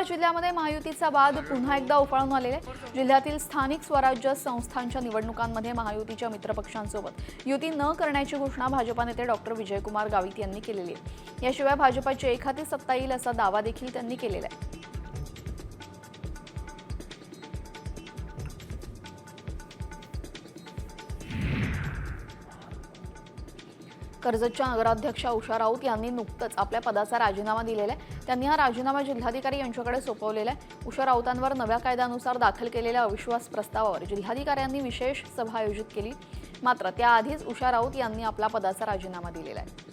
नंदुरबार जिल्ह्यामध्ये महायुतीचा वाद पुन्हा एकदा उफाळून आलेला आहे. जिल्ह्यातील स्थानिक स्वराज्य संस्थांच्या निवडणुकांमध्ये महायुतीच्या मित्रपक्षांसोबत युती न करण्याची घोषणा भाजपा नेते डॉक्टर विजयकुमार गावित यांनी केलेली आहे. याशिवाय भाजपाची एखादी सत्ता येईल असा दावा देखील त्यांनी केलेला आहे. कर्जतच्या नगराध्यक्षा उषा राऊत यांनी नुकतंच आपल्या पदाचा राजीनामा दिलेला आहे. त्यांनी हा राजीनामा जिल्हाधिकारी यांच्याकडे सोपवलेला आहे. उषा राऊतांवर नव्या कायद्यानुसार दाखल केलेल्या अविश्वास प्रस्तावावर जिल्हाधिकाऱ्यांनी विशेष सभा आयोजित केली. मात्र त्याआधीच उषा राऊत यांनी आपला पदाचा राजीनामा दिलेला आहे.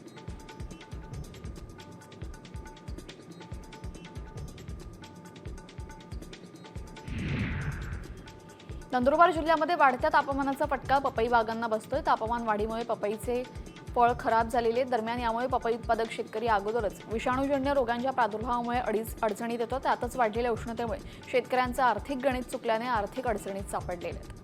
नंदुरबार जिल्ह्यामध्ये वाढत्या तापमानाचा फटका पपई बागांना बसतोय. तापमान वाढीमुळे पपईचे फळ खराब झालेले दरम्यान यामुळे पपई उत्पादक शेतकरी अगोदरच विषाणूजन्य रोगांच्या प्रादुर्भावामुळे अडीच अडचणीत येतो. त्यातच वाढलेल्या उष्णतेमुळे शेतकऱ्यांचं आर्थिक गणित चुकल्याने आर्थिक अडचणीत सापडलेले आहेत.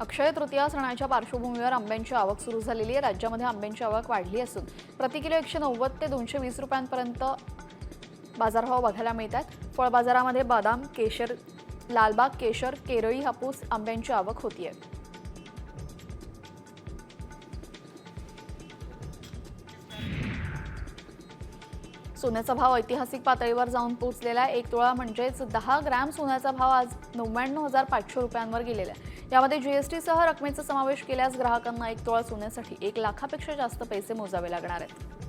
अक्षय तृतीया सणाच्या पार्श्वभूमीवर आंब्यांची आवक सुरू झालेली आहे. राज्यामध्ये आंब्यांची आवक वाढली असून प्रति किलो एकशे नव्वद ते दोनशे वीस रुपयांपर्यंत बाजारभाव बघायला मिळतात. फळ बाजारामध्ये बदाम केशर लालबाग केशर केरळी हापूस आंब्यांची आवक होतीये. सोन्याचा भाव ऐतिहासिक पातळीवर जाऊन पोहोचलेला आहे. एक तोळा म्हणजेच दहा ग्रॅम सोन्याचा भाव आज नव्याण्णव हजार पाचशे रुपयांवर गेलेला आहे. यामध्ये जीएसटीसह रकमेचा समावेश केल्यास ग्राहकांना एक तोळा सोन्यासाठी एक लाखापेक्षा जास्त पैसे मोजावे लागणार आहेत.